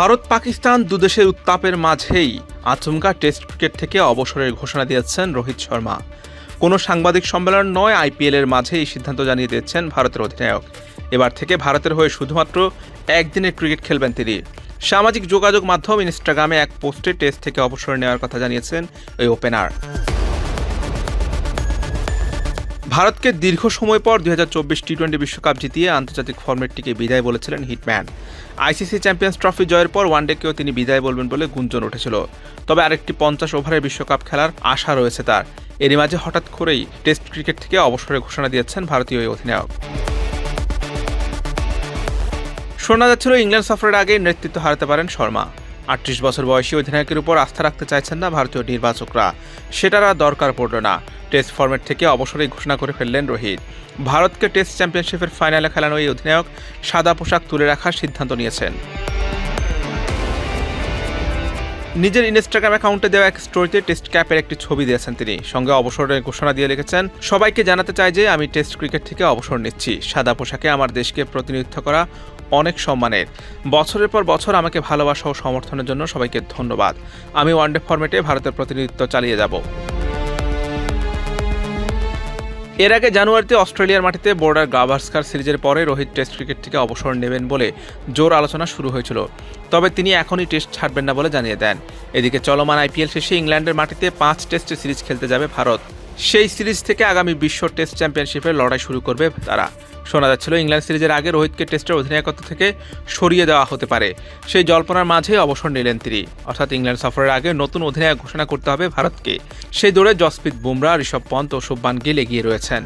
ভারত পাকিস্তান দুদেশের উত্তাপের মাঝেই আচমকা টেস্ট ক্রিকেট থেকে অবসরের ঘোষণা দিয়েছেন রোহিত শর্মা। কোনো সাংবাদিক সম্মেলন নয়, আইপিএল এর মাঝে এই সিদ্ধান্ত জানিয়ে দিয়েছেন ভারতের অধিনায়ক। এবার থেকে ভারতের হয়ে শুধুমাত্র একদিনের ক্রিকেট খেলবেন তিনি। সামাজিক যোগাযোগ মাধ্যম ইনস্টাগ্রামে এক পোস্টে টেস্ট থেকে অবসর নেওয়ার কথা জানিয়েছেন এই ওপেনার। ভারতকে দীর্ঘ সময় পর দুই হাজার চব্বিশ টি টোয়েন্টি বিশ্বকাপ জিতিয়ে আন্তর্জাতিক ফর্মেটটিকে বিদায় বলেছিলেন হিটম্যান। আইসিসি চ্যাম্পিয়ন্স ট্রফি জয়ের পর ওয়ানডেকেও তিনি বিদায় বলবেন বলে গুঞ্জন উঠেছিল। তবে আরেকটি পঞ্চাশ ওভারের বিশ্বকাপ খেলার আশা রয়েছে তার। এরই মাঝে হঠাৎ করেই টেস্ট ক্রিকেট থেকে অবসরের ঘোষণা দিয়েছেন ভারতীয় অধিনায়ক। শোনা যাচ্ছিল ইংল্যান্ড সফরের আগে নেতৃত্ব হারাতে পারেন শর্মা। আটত্রিশ বছর বয়সী অধিনায়কের উপর আস্থা রাখতে চাইছেন না ভারতীয় নির্বাচকরা। সেটার আর দরকার পড়ল না। টেস্ট ফরম্যাট থেকে অবসরেই ঘোষণা করে ফেললেন রোহিত। ভারতকে টেস্ট চ্যাম্পিয়নশিপের ফাইনালে খেলানো এই অধিনায়ক সাদা পোশাক তুলে রাখার সিদ্ধান্ত নিয়েছেন। নিজের ইনস্টাগ্রাম অ্যাকাউন্টে দেওয়া এক স্টোরিতে টেস্ট ক্যাপের একটি ছবি দিয়েছেন তিনি। সঙ্গে অবসরের ঘোষণা দিয়ে লিখেছেন, সবাইকে জানাতে চাই যে আমি টেস্ট ক্রিকেট থেকে অবসর নিচ্ছি। সাদা পোশাকে আমার দেশকে প্রতিনিধিত্ব করা অনেক সম্মানের। বছরের পর বছর আমাকে ভালোবাসা ও সমর্থনের জন্য সবাইকে ধন্যবাদ। আমি ওয়ানডে ফরম্যাটে ভারতের প্রতিনিধিত্ব চালিয়ে যাব। এর আগে জানুয়ারিতে অস্ট্রেলিয়ার মাটিতে বোর্ডার গাভাস্কার সিরিজের পরে রোহিত টেস্ট ক্রিকেট থেকে অবসর নেবেন বলে জোর আলোচনা শুরু হয়েছিল। তবে তিনি এখনই টেস্ট ছাড়বেন না বলে জানিয়ে দেন। এদিকে চলমান আইপিএল শেষে ইংল্যান্ডের মাটিতে পাঁচ টেস্টে সিরিজ খেলতে যাবে ভারত। সেই সিরিজ থেকে আগামী বিশ্ব টেস্ট চ্যাম্পিয়নশিপের লড়াই শুরু করবে তারা। শোনা যাচ্ছিল, ইংল্যান্ড সিরিজের আগে রোহিতকে টেস্টের অধিনায়কত্ব থেকে সরিয়ে দেওয়া হতে পারে। সেই জল্পনার মাঝে অবসর নিলেন তিনি। অর্থাৎ ইংল্যান্ড সফরের আগে নতুন অধিনায়ক ঘোষণা করতে হবে ভারতকে। সেই দৌড়ে জসপ্রীত বুমরা, ঋষভ পন্ত ও শুভমান গিল এগিয়ে রয়েছেন।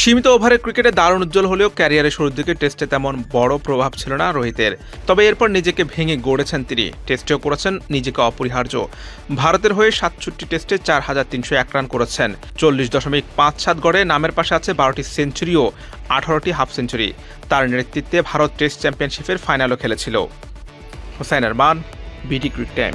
সীমিত ওভারের ক্রিকেটে দারুণ উজ্জ্বল হলেও ক্যারিয়ারের শুরুর দিকে টেস্টে তেমন বড় প্রভাব ছিল না রোহিতের। তবে এরপর নিজেকে ভেঙে গড়েছেন তিনি। টেস্টেও করেছেন নিজেকে অপরিহার্য। ভারতের হয়ে সাতষট্টি টেস্টে চার হাজার তিনশো এক রান করেছেন। চল্লিশ দশমিক পাঁচ সাত গড়ে নামের পাশে আছে বারোটি সেঞ্চুরি ও আঠারোটি হাফ সেঞ্চুরি। তার নেতৃত্বে ভারত টেস্ট চ্যাম্পিয়নশিপের ফাইনালও খেলেছিল। হোসাইন আরমান বিটি ক্রিক টাইম।